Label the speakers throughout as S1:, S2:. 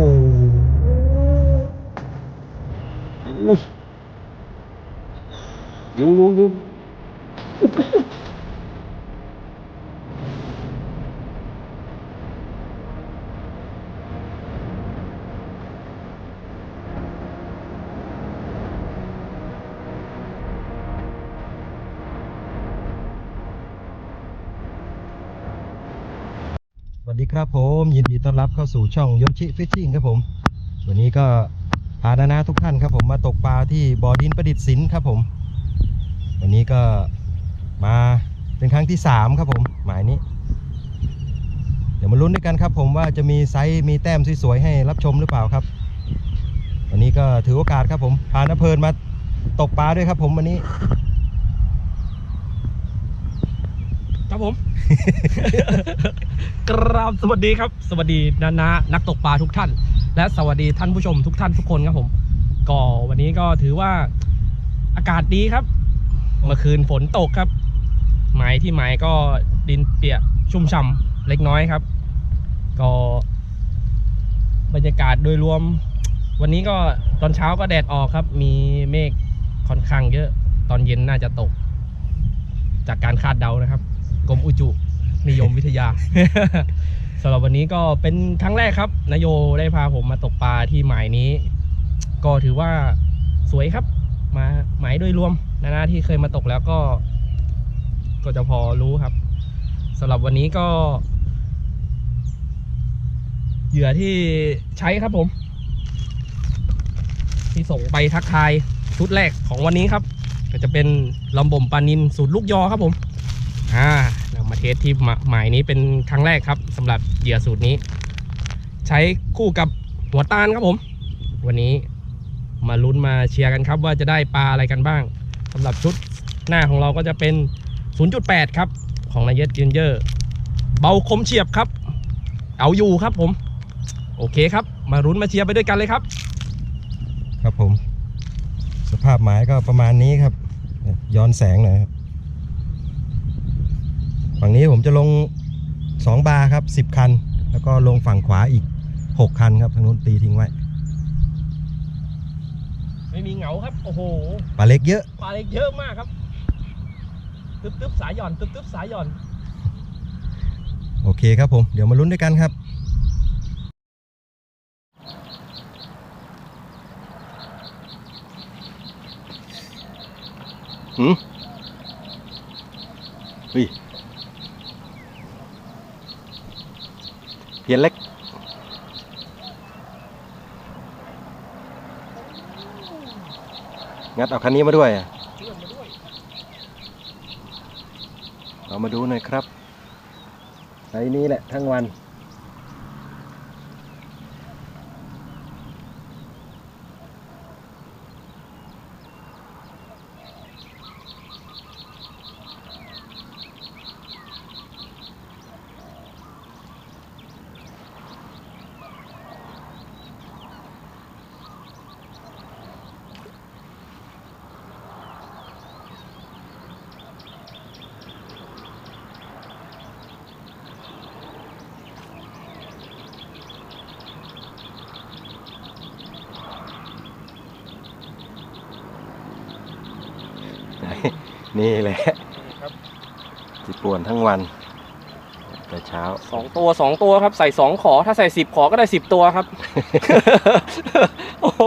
S1: ยุงยุงยุงสวัสดีครับผม ยินดีต้อนรับเข้าสู่ช่องยนชิฟิชชิ่งครับผม วันนี้ก็พานานาทุกท่านครับผมมาตกปลาที่บ่อดินประดิษฐ์สินครับผม วันนี้ก็มาเป็นครั้งที่ 3 ครับผมหมายนี้ เดี๋ยวมาลุ้นด้วยกันครับผมว่าจะมีไซส์มีแต้มสวยๆให้รับชมหรือเปล่าครับ วันนี้ก็ถือโอกาสครับผมพานาเพลินมาตกปลาด้วยครับผมวันนี้
S2: ครับผม กราบสวัสดีครับ สวัสดีนานานักตกปลาทุกท่าน และสวัสดีท่านผู้ชมทุกท่านทุกคนครับผม ก็วันนี้ก็ถือว่าอากาศดีครับ เมื่อคืนฝนตกครับ หมายที่หมายก็ดินเปียกชุ่มฉ่ำเล็กน้อยครับ ก็ บรรยากาศโดยรวม วันนี้ก็ตอนเช้าก็แดดออกครับ มีเมฆค่อนข้างเยอะ ตอนเย็นน่าจะตก จากการคาดเดานะครับ กรมอุตุนิยมวิทยา สำหรับวันนี้ก็เป็นครั้งแรกครับนายโยได้พาผมมาตกปลาที่หมายนี้ ก็ถือว่าสวยครับ มาหมายโดยรวมนานาที่เคยมาตกแล้วก็ ก็จะพอรู้ครับสำหรับวันนี้ก็ เหยื่อที่ใช้ครับผม ที่ส่งไปทักทายชุดแรกของวันนี้ครับ ก็จะเป็นลำบ่มปลานินสูตรลูกยอครับผม อ่า มาเทสที่หมาหมายนี้เป็นครั้งแรกครับสำหรับเหยื่อสูตรนี้ ใช้คู่กับหัวตาลครับผม วันนี้มาลุ้นมาเชียร์กันครับ ว่าจะได้ปลาอะไรกันบ้างสำหรับชุดหน้าของเราก็จะเป็น 0.8 ครับ ของนายเยสเจนเยอร์ เบาคมเฉียบครับ เอาอยู่ครับผม โอเคครับ มาลุ้นมาเชียร์ไปด้วยกันเลยครับ
S1: ครับผม สภาพหมายก็ประมาณนี้ครับ ย้อนแสงหน่อยครับ ฝั่งนี้ผมจะลง 2 บาร์ครับ 10 คัน แล้วก็ลงฝั่งขวาอีก 6 คันครับทางนู้นตีทิ้งไว้
S2: ไม่มีเหงาครับ โอ้โห
S1: ปลาเล็กเยอะ
S2: ปลาเล็กเยอะมากครับ ตึ๊บตึ๊บสายหย่อนตึ๊บตึ๊บสายหย่อน
S1: โอเคครับผม เดี๋ยวมาลุ้นด้วยกันครับหืมเฮ้ยียนเล็ก งัดเอาคันนี้มาด้วย
S2: เรา
S1: มาดูหน่อยครับไอ้นี้แหละทั้งวัน นี่แหละ
S2: ครับ
S1: จิป่วนทั้งวันแต่เช้า
S2: สองตัวสองตัวครับใส่สองขอถ้าใส่สิบขอก็ได้สิบตัวครับโอ้โห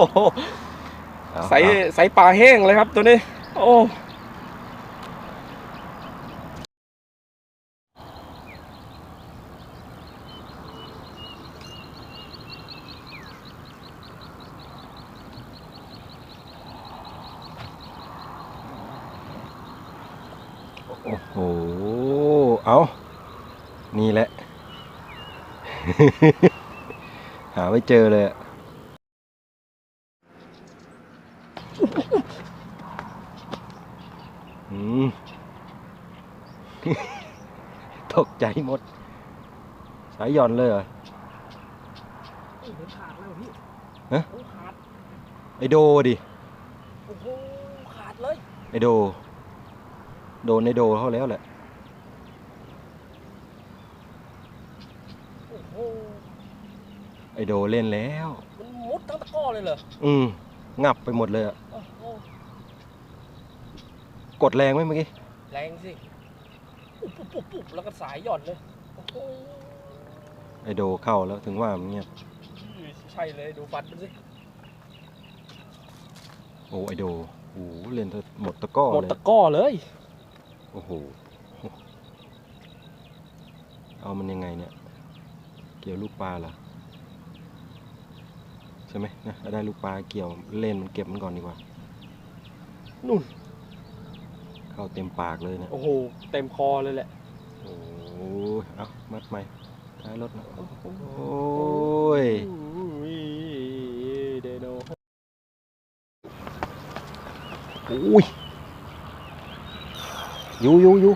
S1: เอา
S2: ใส่
S1: เอา
S2: ใส่ปลาแห้งเลยครับตัวนี้ โอ้
S1: โอ้โห เอานี่แหละ หาไม่เจอเลยอะอืมตกใจหมด สายหย่อนเลยเหรอ
S2: ขาดแล้วพี่
S1: ฮะ
S2: โอ้ขาด
S1: ไอโดดิ
S2: โอ้โหขาดเลย
S1: ไอโด โดนไอโดเขาแล้วแหละ
S2: โอ้โห
S1: ไอโดเล่นแล้ว
S2: มันมุดทั้งตะกร้อเลยเหรอ
S1: อืมงับไปหมดเลยอะ
S2: โอ้โห
S1: กดแรงไหมเมื่อกี้
S2: แรงสิ ปุ๊บปุ๊บปุ๊บปุ๊บแล้วก็สายหย่อนเลยโอ้โห
S1: ไอโดเข้าแล้วถึงว่ามันเงียบ
S2: ใช่เลยดูฟันมันสิ
S1: โอ้ไอโดโอ้โหเล่นหมดตะกร้อ
S2: หมด
S1: เลย
S2: ตะกร้อเลย
S1: โอ้โห เอามันยังไงเนี่ย เกี่ยวลูกปลาเหรอใช่ไหมนะถ้าได้ลูกปลาเกี่ยวเล่นมันเก็บมันก่อนดีกว่า
S2: นู่น
S1: เข้าเต็มปากเลยเนี่ย
S2: โอ้โห เต็มคอเลยแหละ
S1: โอ้ยเอามัดใหม่ท้ายรถนะ
S2: โอ้โห
S1: โอ้ย
S2: เดโน
S1: อุ้ยอยู่อยู่อยู่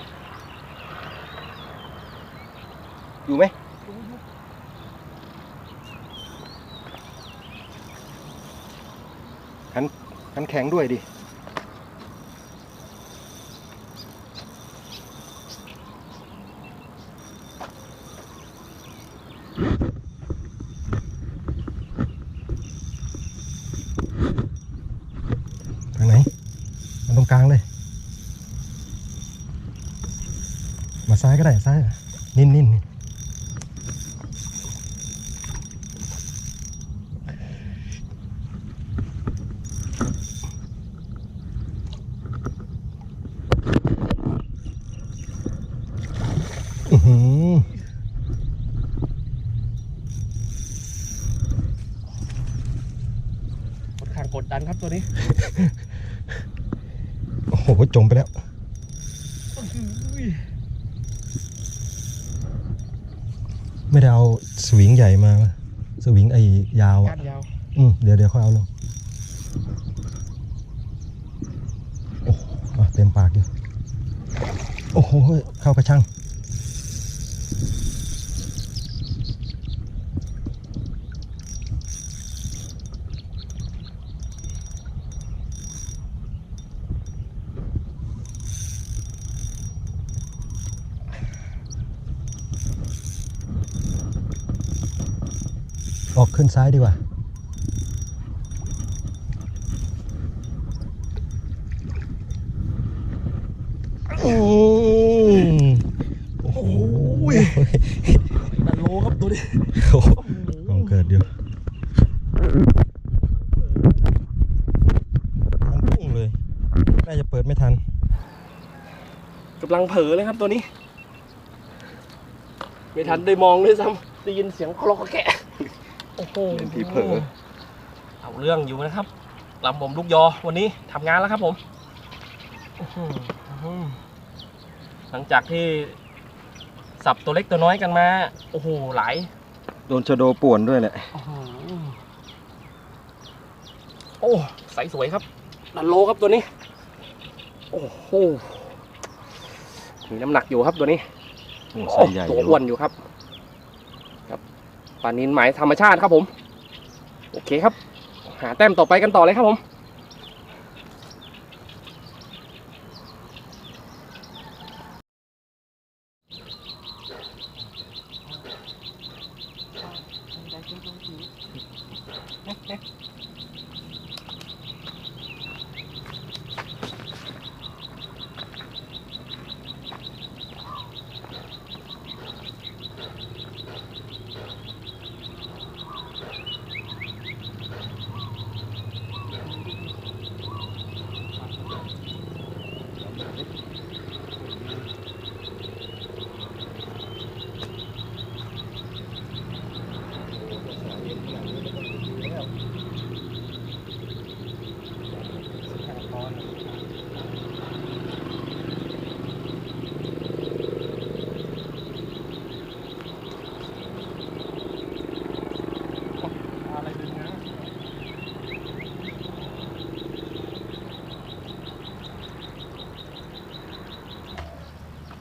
S1: อยู่ไหม ขันขันแข็งด้วยดิ ทางไหนมาตรงกลางเลย มาซ้ายก็ได้ซ้ายอะนิ่นนิ่นอื้อหือ
S2: ค่อนข้างก ดดันครับตัวนี้
S1: โอ้โห จมไปแล้วไม่ได้เอาสวิงใหญ่มา สวิงไอ้ยาว
S2: ก้า
S1: อะ
S2: นยาว
S1: อืมเดี๋ยวเดี๋ยวค่อยเอาลงโอ้โหอะเต็มปากอยู่โอ้โหเข้ากระชัง ออกขึ้นซ้ายดีกว่าอืมโอ้โห
S2: ดันโลครับตัวนี้
S1: โอ้โหลองเกิดอยู่มันพุ่งเลย น่าจะเปิดไม่ทัน
S2: กำลังเผลอเลยครับตัวนี้ ไม่ทันได้มองด้วยซ้ำได้ยินเสียงคลอกแกะโอ้โห
S1: เล่นทีเผลอ
S2: เอาเรื่องอยู่นะครับลำผมลูกยอวันนี้ทำงานแล้วครับผมอื้อหืออื้อหือหลังจากที่สับตัวเล็กตัวน้อยกันมา โอ้โหหลาย
S1: โดนชะโดป่วนด้วยแหละ
S2: อื้อหือโอ้ใสสวยครับนันโลครับตัวนี้ โอ้โหมีน้ำหนักอยู่ครับตัวนี้
S1: โอ้
S2: โอ้
S1: ใส่ใหญ่
S2: ตัวอ้วนอยู่ครับครับ ปลานินหมายธรรมชาติครับผม โอเคครับ หาแต้มต่อไปกันต่อเลยครับผม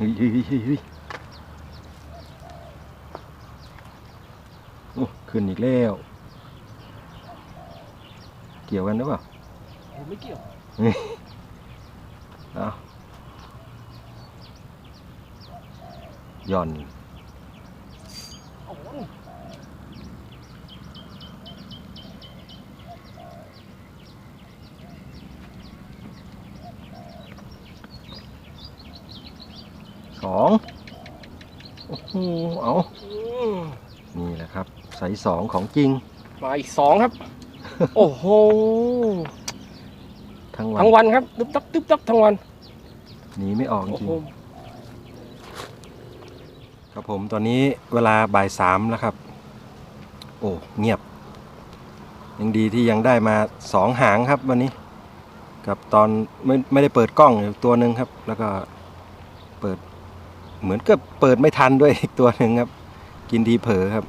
S1: ฮ้ยเฮ้ยเฮ้ยเฮ้ยเฮ้ยโอ้ขึ้นอีกแล้ว เกี่ยวกันหรือเปล่า
S2: ผมไม่เกี่ยว
S1: เอาหย่อน
S2: โอ้โห
S1: สองโอ้โหเอานี่แหละครับไซส์สองของจริง
S2: มาอีกสองครับ โอ้โห
S1: ทั้งวัน
S2: ทั้งวันครับตึ๊บตับตึ๊บตับทั้งวัน
S1: หนีไม่ออกจ
S2: โอ้
S1: ริง
S2: โห
S1: ครับผมตอนนี้เวลาบ่ายสามแล้วครับ โอ้เงียบ ยังดีที่ยังได้มาสองหางครับวันนี้ กับตอนไม่ไม่ได้เปิดกล้องอยู่ตัวหนึ่งครับ แล้วก็เปิด เหมือนกับเปิดไม่ทันด้วยอีกตัวหนึ่งครับ กินทีเผลอครับ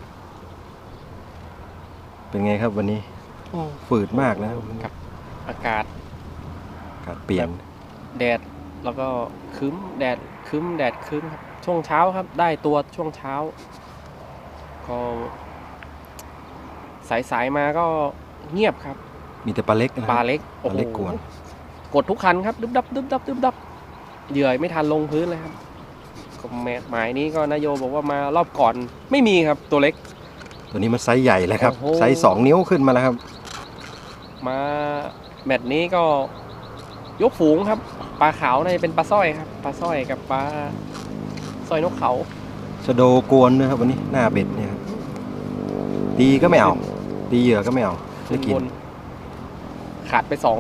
S1: เป็นไงครับวันนี้
S2: อืม
S1: ฝืดมากนะครับ
S2: ครับ อากาศ
S1: อากาศเปลี่ยน
S2: แดดแล้วก็ครึ้มแดดครึ้มแดดครึ้มครับ ช่วงเช้าครับ ได้ตัวช่วงเช้า ก็สายๆมาก็เงียบครับ
S1: มีแต่ปลาเล็กนะค
S2: ป
S1: รับ
S2: ลาเล็ก
S1: ปลาเล็กกวน
S2: กดทุกคันครับ ดึบดับดึบดับดึบดับเหยื่อไม่ทันลงพื้นเลยครับก็แม หมายนี้ก็นายโยบอกว่ามารอบก่อนไม่มีครับตัวเล็ก
S1: ตัวนี้มันไซส์ใหญ่แล้วครับ
S2: โอ้โห
S1: ไซส์สองนิ้วขึ้นมาแล้วครับ
S2: มาแมตช์นี้ก็ยกฝูงครับปลาขาวน่าจะเป็นปลาสร้อยครับปลาสร้อยกับปลาสร้อยนกเขา
S1: ชะโดกวนด้วยครับวันนี้หน้าเบ็ดเนี่ยครับตีก็ไม่เอา ตีเหยื่อก็ไม่เอาไม่กิน
S2: บนขาดไปสอง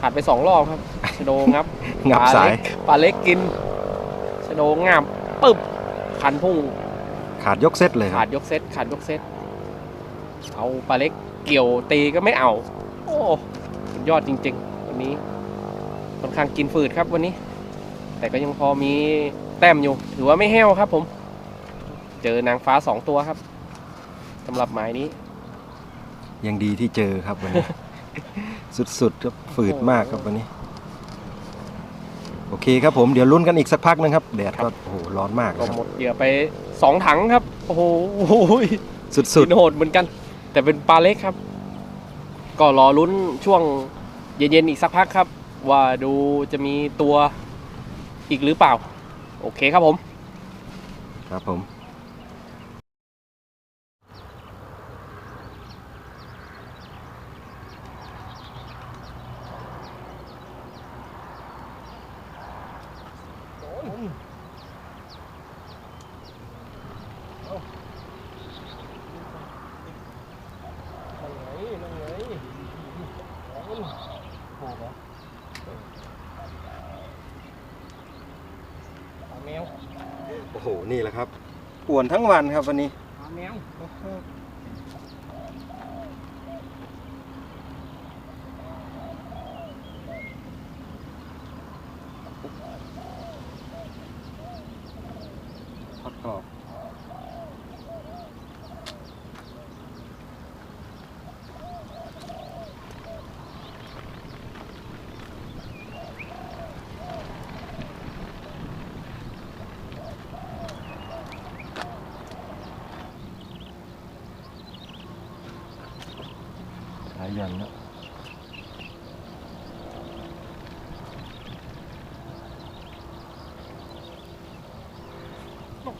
S2: ขาดไปสองรอบครับชะโดงับ
S1: งับ
S2: ปล
S1: สาย
S2: เล็กปลาเล็กกินชะ โดงับปึ๊บคันพุ่ง
S1: ขาดยกเซตเลยค
S2: ขา
S1: รั
S2: ด
S1: บ
S2: ยกเซตขาดยกเซตเอาปลาเล็กเกี่ยวตีก็ไม่เอา โอ้สุดยอดจริงๆ วันนี้ค่อนข้างกินฝืดครับวันนี้ แต่ก็ยังพอมีแต้มอยู่ ถือว่าไม่แห้วครับผม เจอนางฟ้าสองตัวครับสำหรับหมายนี้
S1: ยังดีที่เจอครับวันนี้ สุดๆครับฝืดมากครับวันนี้โอ เคครับผมเดี๋ยวลุ้นกันอีกสักพักนึงครับแดดก็โอ้โหร้อนมาก
S2: ก็
S1: ครับ
S2: หมดเหยื่อไปสองถังครับ โอ้โห
S1: สุ
S2: สุ
S1: ด
S2: ดโหดเหมือนกัน แต่เป็นปลาเล็กครับ ก็รอลุ้นช่วงเย็นๆอีกสักพักครับ ว่าดูจะมีตัวอีกหรือเปล่า โอเคครับผม
S1: ๆครับผม
S2: แมว
S1: โอ้โห นี่แหละครับป่วนทั้งวันครับวันนี้
S2: แมว
S1: ทอดกรอบหลายอย่างนะ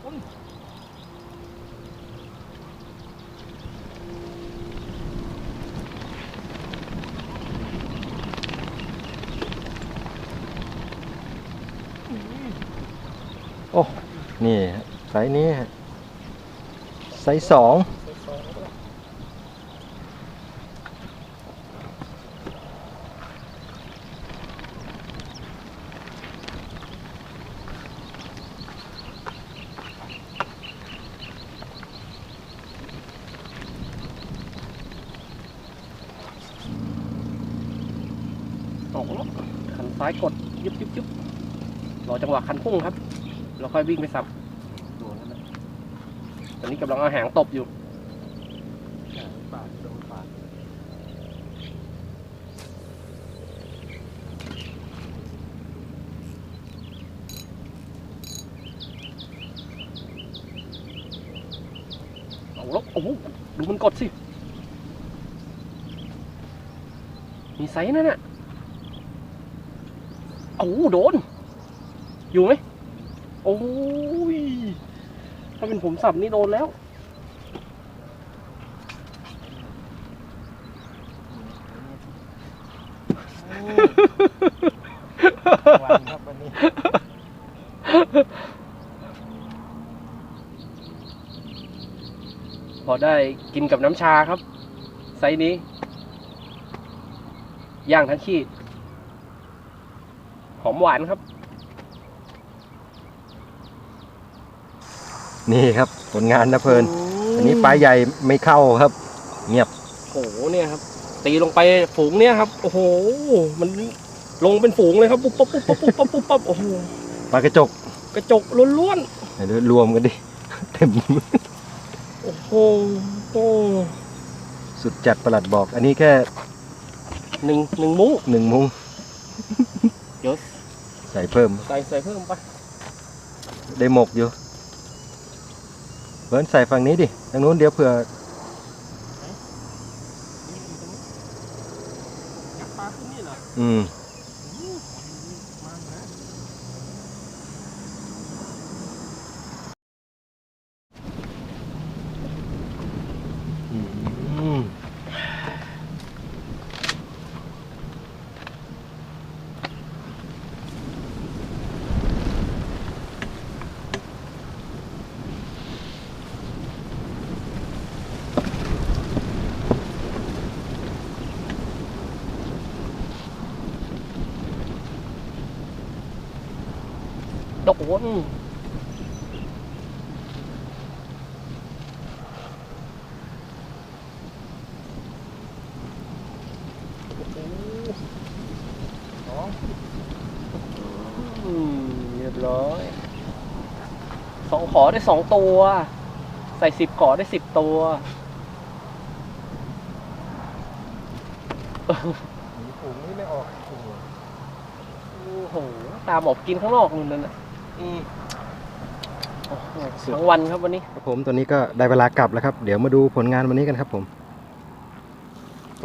S1: โอ้ นี่ไซส์นี้ไซส์สอง
S2: ตกแล้วคันซ้ายกดยึบยึบยึบรอจังหวะคันพุ่งครับแล้วค่อยวิ่งไปสับโดนแล้วนะตอนนี้กำลังเอาหางตบอยู่เอาแล้วโอ้โหดูมันกดสิ มีไซส์นั่นน่ะ โอ้โหโดน อยู่ไหมโอ้ยถ้าเป็นผมสับนี่โดนแล้ว
S1: วันครับวันนี้
S2: พอได้กินกับน้ำชาครับ ไซส์นี้ ย่างทั้งขีด อมหวานครับ
S1: นี่ครับผลงานนะเพลิน อันนี้ปลาใหญ่ไม่เข้าครับ เงียบ
S2: โอ้โหเนี่ยครับ ตีลงไปฝูงเนี่ยครับ โอ้โห มันลงเป็นฝูงเลยครับปุ๊บปั๊บปุ๊บปั๊บปุ๊บปั๊บปุ๊บปั๊บโอ้โห
S1: ปลากระจก
S2: กระจกล้วน
S1: เดี๋ยวรวมกันดิเต็ม
S2: ๆโอ้โหโอ้
S1: สุดจัดประหลัดบอก อันนี้แค่
S2: หนึ่งหนึ่งมุ้ง
S1: หนึ่งมุ้ง
S2: เดี๋ยว
S1: ใส่เพิ่ม
S2: ใส่ใส่เพิ่มไป
S1: ได้หมกอยู่เบิร์นใส่ฝั่งนี้ดิทางนู้นเดี๋ยวเผื่อ
S2: ปลาขึ้นนี่เหรอ
S1: อืม
S2: โดนอืมเรียบร้อยสองขอได้สองตัว ใส่สิบขอได้สิบตัว
S1: ถุงนี้ไม่ออก
S2: โอ้โห ตามออกกินข้างนอกนู่นนั่นน่ะ
S1: อืม
S2: โอ้โห ทั้งวันครับวันนี้
S1: ครับผมตอนนี้ก็ได้เวลากลับแล้วครับ เดี๋ยวมาดูผลงานวันนี้กันครับผม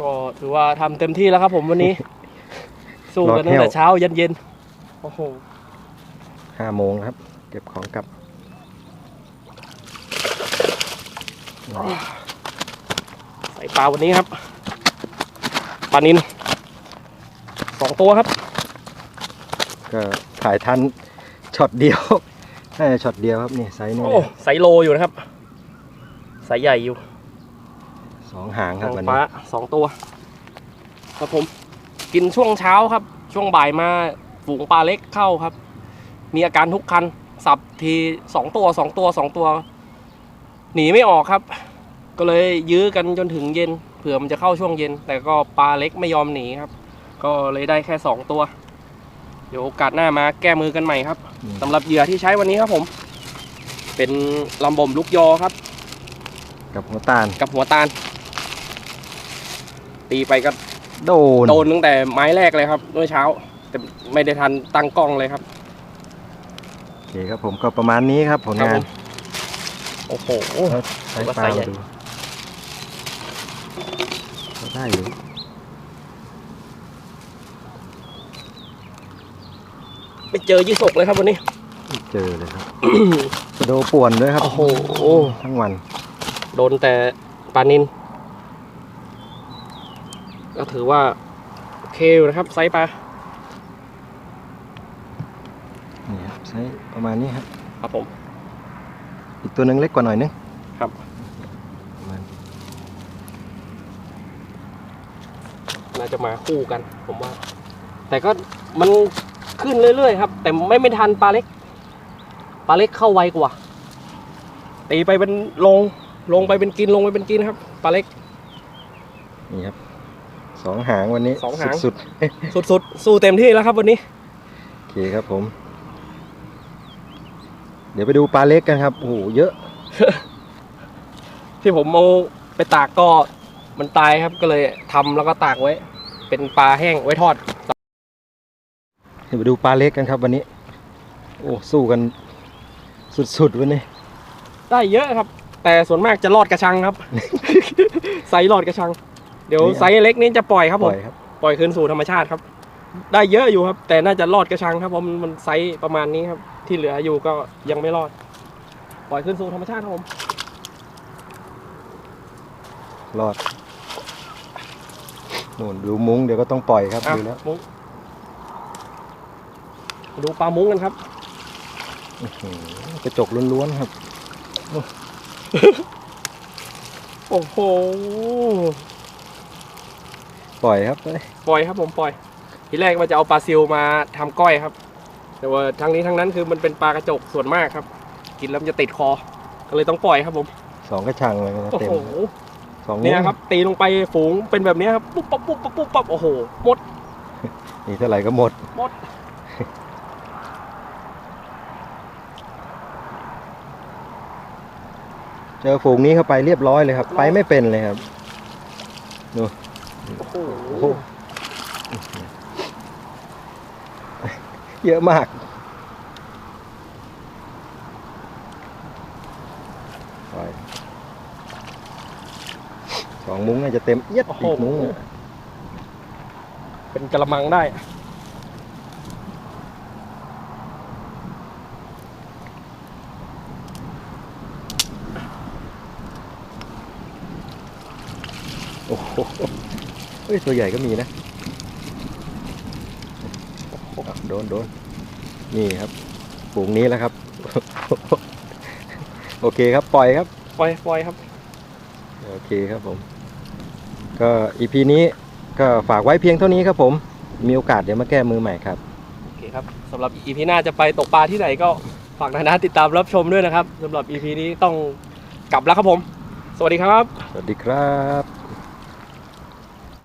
S2: ก็ถือว่าทำเต็มที่แล้วครับ ผมวันนี้ สู้กัน
S1: รอดแถว
S2: ตั้งแต่เช้ายันเย็นโอ้โห
S1: ห้าโมงครับ เก็บของกลับ
S2: ใส่ปลาวันนี้ครับปลานินสองตัวครับ
S1: ก็ถ่ายทัน ช็อตเดียวน่าจะช็อตเดียวครับนี่ไซส์นี่
S2: โอ้ไซส์โลอยู่นะครับไซส์ใหญ่อยู่
S1: สองหางครับ
S2: ทาง
S1: วัน
S2: ปลา
S1: นี้
S2: สองตัวครับผมกินช่วงเช้าครับ ช่วงบ่ายมาฝูงปลาเล็กเข้าครับ มีอาการทุกคัน สับทีสองตัวสองตัวสองตัว หนีไม่ออกครับ ก็เลยยื้อกันจนถึงเย็นเผื่อมันจะเข้าช่วงเย็น แต่ก็ปลาเล็กไม่ยอมหนีครับ ก็เลยได้แค่สองตัวเดี๋ยวโอกาสหน้ามาแก้มือกันใหม่ครับ
S1: อืม
S2: สำหรับเหยื่อที่ใช้วันนี้ครับผม เป็นลำบ่มลูกยอครับ
S1: กับหัวตาล
S2: กับหัวตาล ตีไปก็
S1: โดน
S2: โดนตั้งแต่ไม้แรกเลยครับเมื่อเช้า แต่ไม่ได้ทันตั้งกล้องเลยครับ
S1: โอเคครับผมก็ประมาณนี้ครับผล
S2: ครับ
S1: งา
S2: ผ
S1: น
S2: มโอ้โห
S1: ใช้
S2: ถือว่า
S1: ปลา
S2: ไซส์ใหญ่
S1: มาดูก็ได้อยู่
S2: ไม่เจอยี่สกเลยครับวันนี้
S1: ไม่เจอเลยครับกระโดป่วนด้วยครับ
S2: โอ้โห
S1: ทั้งวัน
S2: โดนแต่ปลานินก็ถือว่า โอเคอยู่นะครับ ไซส์ปลา
S1: นี่ครับใช้ประมาณนี้ครับ
S2: ครับผม
S1: อีกตัวหนึ่งเล็กกว่าหน่อยนึง
S2: ครับ
S1: ประมาณ
S2: น่าจะมาคู่กัน ผมว่า แต่ก็มัน ขึ้นเรื่อยๆครับ แต่ไม่ไม่ทันปลาเล็ก ปลาเล็กเข้าไวกว่า ตีไปเป็นลง ลงไปเป็นกินลงไปเป็นกินครับ ปลาเล็ก
S1: นี่ครับสองหางวันนี้
S2: สองหาง
S1: สุด
S2: สุดๆ สู้เต็มที่แล้วครับวันนี้
S1: ๆโอเคครับผม เดี๋ยวไปดูปลาเล็กกันครับโอ้โหเยอะ
S2: ที่ผมเอาไปตากก็มันตายครับก็เลยทำแล้วก็ตากไว้ เป็นปลาแห้งไว้ทอด
S1: เดี๋ยวไปดูปลาเล็กกันครับวันนี้ โอ้สู้กันสุดๆวันนี้
S2: ได้เยอะครับ แต่ส่วนมากจะรอดกระชังครับ ไซส์รอดกระชัง เดี๋ยว
S1: นี่อะ
S2: ไซส์เล็กนี้จะปล่อยครับ
S1: ป
S2: ผ
S1: ล่
S2: ม
S1: อยครับ
S2: ปล่อยคืนสู่ธรรมชาติครับ ได้เยอะอยู่ครับ แต่น่าจะรอดกระชังครับเพราะมันมันไซส์ประมาณนี้ครับ ที่เหลืออยู่ก็ยังไม่รอด ปล่อยคืนสู่ธรรมชาติครับผม
S1: รอดนู่นดูมุ้งเดี๋ยวก็ต้องปล่อยครับ
S2: อะ
S1: ดูแล้ว
S2: มุ้ง ดูปลามุ้งกันครับ
S1: อื้อหือกระจกล้วนๆครับ
S2: โอ้โห
S1: ปล่อยครับเอ้ย
S2: ปล่อยครับผมปล่อย ทีแรกว่าจะเอาปลาซิลมาทำก้อยครับ แต่ว่าทั้งนี้ทั้งนั้นคือมันเป็นปลากระจกส่วนมากครับ กินแล้วมันจะติดคอ ก็เลยต้องปล่อยครับผม
S1: สองกระชังเลยนะ
S2: โอ้
S1: เต็ม
S2: โห
S1: สอง
S2: เนี่
S1: นิ้
S2: ยวครับ ตีลงไปฝูงเป็นแบบนี้ครับปุ๊บปั๊บปุ๊บปั๊บปุ๊บปั๊บโอ้โหหมด
S1: นี่เท่าไหร่ก็หมด
S2: หมด
S1: เจอฝูงนี้เข้าไปเรียบร้อยเลยครับ ไปไม่เป็นเลยครับ
S2: โอ้โห
S1: โอ้โหเยอะมากปล่อยสองมุ้งน่าจะเต็มเอียด
S2: โอ้โห
S1: อีกมุ้งอะ
S2: เป็นกระมังได้
S1: โอ้โหเฮ้ยตัวใหญ่ก็มีนะอะโดนโดนนี่ครับฝูงนี้แล้วครับ โอเคครับปล่อยครับ
S2: ปล่อยปล่อยครับ
S1: โอเคครับผม ก็อีพีนี้ก็ฝากไว้เพียงเท่านี้ครับผม มีโอกาสเดี๋ยวมาแก้มือใหม่ครับ
S2: โอเคครับสำหรับ EP หน้าจะไปตกปลาที่ไหนก็ฝากนานาติดตามรับชมด้วยนะครับสำหรับ EP นี้ต้องกลับแล้วครับผม สวัสดีครับ
S1: สวัสดีครับ